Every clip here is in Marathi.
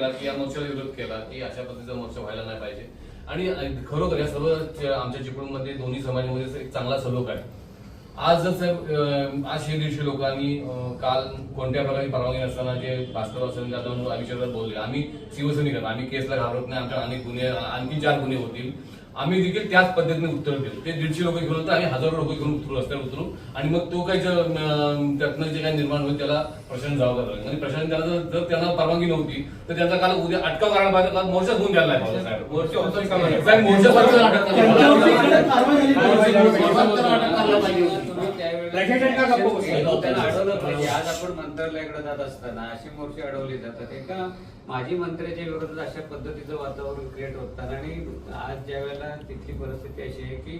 केला की या मोर्चाला विरोध केला की अशा पद्धतीचा मोर्चा व्हायला नाही पाहिजे. आणि खरोखर या सर्व आमच्या चिपळूणमध्ये दोन्ही समाजामध्ये एक चांगला सलोख आहे. आज जर साहेब आज हे दिवशी लोकांनी काल कोणत्या प्रकारची परवानगी नसताना जे भास्कर वसंत जाधव आम्ही बोलले आम्ही शिवसैनिक आहोत. आम्ही केसला घाबरत नाही. आमच्या अनेक गुन्हे आणखी चार गुन्हे होतील. आम्ही देखील त्याच पद्धतीने उत्तर देऊ ते दीडशे लोक घेऊन होतं आम्ही हजारो लोक घेऊन उतरू रस्त्यावर उतरू आणि मग तो काही जो, अं, त्यातनं जे काही निर्माण होईल त्याला प्रशासन जबाबदार राहील. आणि प्रशासन त्याला जर जर त्यांना परवानगी नव्हती तर त्यांचा काल उद्या अटकाव करायला पाहिजे काल मोर्चा होऊन द्यायला नाही पाहिजे साहेब मोर्चा मोर्चा सारखं का गप्प त्यांना अडवलं पाहिजे. आज आपण मंत्रालयाकडे जात असताना अशी मोर्चे अडवले जातात. एका माजी मंत्र्याच्या विरोधात अशा पद्धतीचं वातावरण क्रिएट होतात आणि आज ज्या वेळेला तिथली परिस्थिती अशी आहे की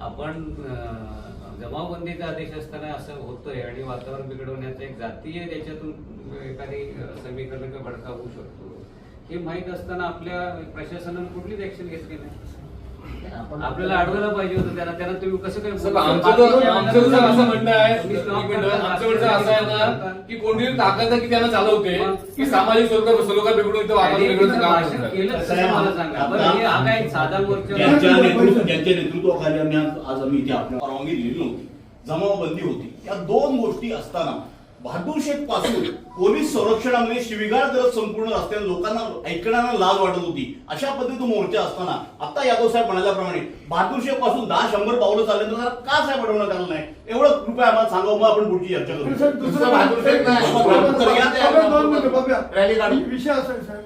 आपण अं, जमावबंदीचा आदेश असताना असं होतंय आणि वातावरण बिघडवण्याचं एक जातीय त्याच्यातून एखादी अं, समीकरण किंवा भडका होऊ शकतो. हे माहीत असताना आपल्या प्रशासनाने कुठलीच ऍक्शन घेतली नाही. आपल्याला अडवायला पाहिजे होतं त्यांना त्यांना तुम्ही कसं काय आमचं असं म्हणणं आहे एक मिनिट, असं आहे ना की कोणती ताकद की त्यांना चालवते की सामाजिक स्वरूपात सलोखा बिघडून इथं वातावरण बिघडून काम भाषण करतात. केलं मला सांगा. बरं हे हा काय साधा मोर्चा नेतृत्व ज्यांच्या नेतृत्वाखाली आम्ही आज आज आम्ही इथे आपल्या परवानगी दिलेली नव्हती. जमावबंदी होती. या दोन गोष्टी असताना बहादूर शेखपासून पोलीस संरक्षणामध्ये शिवीगाळ करत संपूर्ण रस्त्याने लोकांना ऐकण्याला लाज वाटत होती. अशा पद्धतीचा मोर्चा असताना आता यादव साहेब म्हणाल्याप्रमाणे बहादूर शेखपासून दहा शंभर पावलं चालल्यानंतर का साहेब अडवण्यात आलं नाही? एवढं कृपया आम्हाला सांगा मग आपण पुढची चर्चा करू विषय असा आहे साहेब.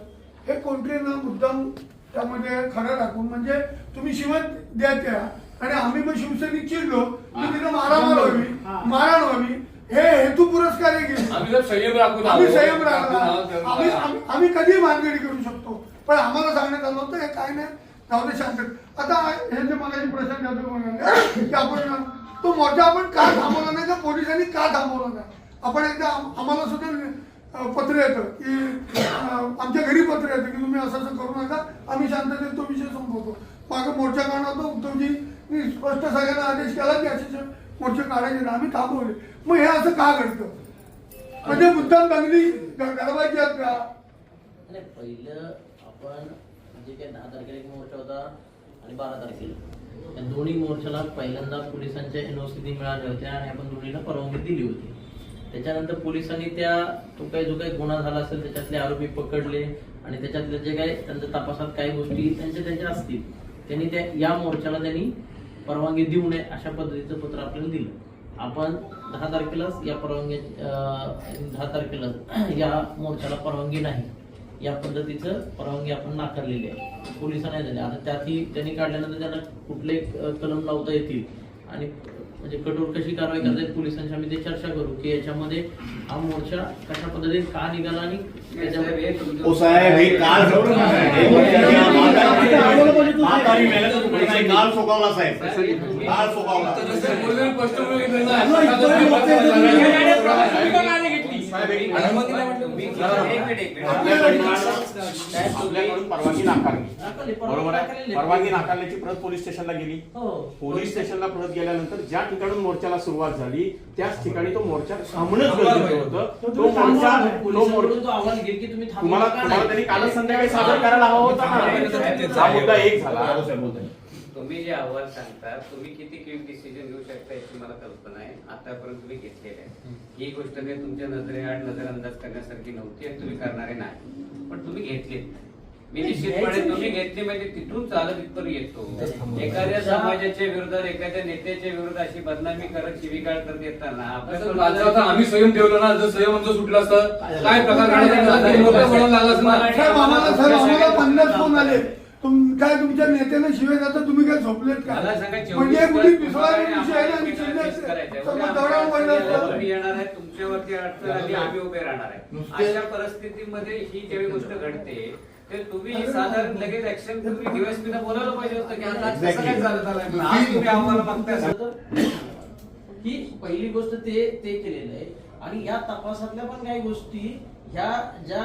हे कोणतरी ना मुद्दाम त्यामध्ये खरं टाकून म्हणजे तुम्ही शिवत द्या त्या आणि आम्ही मग शिवसैनिक चिडलो की तिथं मारामार व्हावी मारहाण व्हावी. हे हेतू पुरस्कार आहे की आम्ही जर संयम राखून आम्ही आहोत. संयम आहोत, त्यांना- आम्ही आम्ही- आम्ही कधी भानगडी करू शकतो. पण आम्हाला सांगण्यात आलं होतं हे काय नाही जाऊ दे शांत आता हे जे जाधव म्हणाले की आपण तो मोर्चा आपण का थांबवला नाही का पोलिसांनी का थांबवला नाही? आपण एकदा आम- आम्हाला सुद्धा अं, पत्र येतं की अं, आमच्या घरी पत्र येतं की तुम्ही असं असं करू नका आम्ही शांततेत तो विषय संपवतो. मागं मोर्चा काढणार होतो उद्धवजी स्पष्ट सगळ्यांना आदेश केला की असे असे मोर्चे काढायचे नाही आम्ही थांबवले. मग हे असं का घडतं? म्हणजे मुद्दाम दंगली घडवायची आहेत का नाही पहिलं आपण म्हणजे जे काही दहा तारखेला एक मोर्चा होता आणि बारा तारखेला. या दोन्ही मोर्चाला पहिल्यांदा पोलिसांच्या एनओसी मिळाल्या होत्या आणि आपण दोन्हीला परवानगी दिली होती. त्याच्यानंतर पोलिसांनी त्या तो काही जो काही गुन्हा झाला असेल त्याच्यातले आरोपी पकडले आणि त्याच्यातले जे काही त्यांच्या तपासात काही गोष्टी त्यांच्या त्यांच्या असतील त्यांनी त्या या मोर्चाला त्यांनी परवानगी देऊ नये अशा पद्धतीचं पत्र आपल्याला दिलं. आपण दहा तारखेलाच या परवानगी दहा तारखेला या मोर्चाला परवानगी नाही. या पद्धतीचं परवानगी आपण नाकारलेली आहे. पोलिसांना झाली. आता त्यातही त्यांनी काढल्यानंतर त्यांना कुठले कलम लावता येतील आणि म्हणजे कठोर कशी कारवाई करता येईल पोलिसांशी आम्ही ते चर्चा करू की याच्यामध्ये हा मोर्चा कशा पद्धतीने का निघाला आणि त्याच्यामध्ये ओ साहेब हे काल हे म्हातारी मेल्याचं दुःख नाही, काल सोकावला साहेब काल सोकावला पोलिसांनी स्पष्ट बोलले ना, अहो, इथं मोर्चा आपल्याकडून परवानगी नाकारली. बरोबर आहे? परवानगी नाकारल्याची प्रत पोलीस स्टेशनला गेली. हो. पोलीस स्टेशनला प्रत गेल्यानंतर ज्या ठिकाणून मोर्चाला सुरुवात झाली त्याच ठिकाणी तो मोर्चा थांबणंच गरजेचं होतं. तो मोर्चा तो तुम्हाला. त्यांनी कालच संध्याकाळी सादर करायला हवा होता ना. हा मुद्दा एक झाला. तुम्ही जे अहवाल सांगता तुम्ही किती क्विक डिसिजन घेऊ शकता याची मला कल्पना आहे. आतापर्यंत तुम्ही घेतलेले आहे. ही गोष्ट नाही तुमच्या नजरेआड नजर अंदाज करण्यासारखी नव्हती आणि तुम्ही करणारे नाही. पण तुम्ही घेतले. मी निश्चितपणे तुम्ही घेतले म्हणजे तिथून चालत इथपर्यंत येतो. एखाद्या समाजाच्या विरोधात एखाद्या नेत्याच्या विरोधात अशी बदनामी करत शिवीगाळ करत येताना आम्ही संयम ठेवलो ना जर संयम आमचा सुटला असतं काय प्रकार तुम काय तुमच्या नेत्याने शिवाय जाता तुम्ही काय झोपलेत का? मला सांगा चोवीस म्हणजे तुम्हाला विषय आहे. ना उद्या पडलं असतं. येणार आहे तुमच्यावरती अडचण आली आम्ही उभे राहणार आहे. अशा परिस्थितीमध्ये ही जेवढी गोष्ट घडते तर तुम्ही साधारण लगेच ऍक्शन तुम्ही बोलायला पाहिजे होतं की कसं काय आज तुम्ही आम्हाला मागताय ही पहिली गोष्ट ते ते केलेलं आहे. आणि या तपासातल्या पण काही गोष्टी ह्या ज्या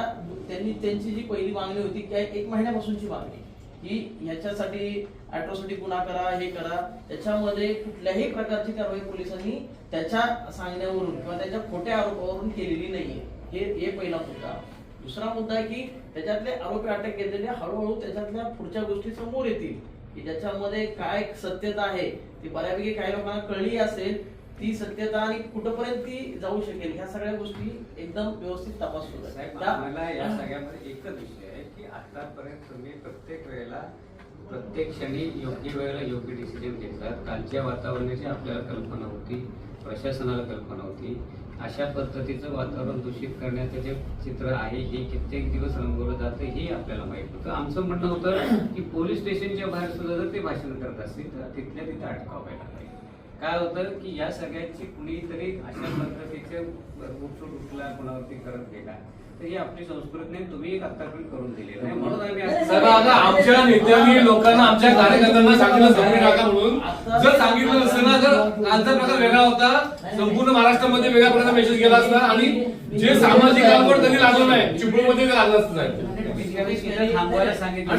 त्यांनी त्यांची जी पहिली मागणी होती की एक महिन्यापासूनची मागणी. की याच्यासाठी अॅट्रॉसिटी गुन्हा करा हे करा. त्याच्यामध्ये कुठल्याही प्रकारची कारवाई पोलिसांनी त्याच्या सांगण्यावरून किंवा त्याच्या खोट्या आरोपावरून केलेली नाहीये. हे हे पहिला मुद्दा. दुसरा मुद्दा आहे की त्याच्यातले आरोपी अटक केलेले हळूहळू त्याच्यातल्या पुढच्या गोष्टी समोर येतील. की ज्याच्यामध्ये काय सत्यता आहे ती बऱ्यापैकी काही लोकांना कळली असेल ती सत्यता आणि कुठपर्यंत ती जाऊ शकेल ह्या सगळ्या गोष्टी एकदम व्यवस्थित तपास सुरू आहे. साहेब त्या- आम्हाला या सगळ्यामध्ये एकच विषय आहे की आतापर्यंत तुम्ही प्रत्येक वेळेला प्रत्येक क्षणी योग्य वेळेला योग्य डिसिजन घेतलात. कालच्या वातावरणाची आपल्याला कल्पना होती प्रशासनाला कल्पना होती. अशा पद्धतीचं वातावरण दूषित करण्याचं जे चित्र आहे हे कित्येक दिवस रंगवलं जातं हे आपल्याला माहीत होतं. आमचं म्हणणं होतं की पोलीस स्टेशनच्या बाहेर सुद्धा जर ते भाषण करत असतील तर तिथल्या तिथं अटकावायला पाहिजे. काय होतं की या सगळ्यांची कुणीतरी अशा पद्धतीचे उठसूट उठला कोणावरती करत गेला. तर ही आपली संस्कृती नाही तुम्ही एक आतापर्यंत करून दिलेलं आहे. म्हणून आम्ही आमच्या नेत्यांनी लोकांना आमच्या कार्यकर्त्यांना सांगितलं म्हणून. जर सांगितलं नसतं ना तर कालचा प्रकार वेगळा होता. संपूर्ण महाराष्ट्रामध्ये वेगळ्या प्रकारचा मेसेज गेला असता. आणि जे सामाजिक कामावर त्यांनी लागलं नाही चिपळूणमध्ये ते लागलं असतं थांबवायला सांगितलं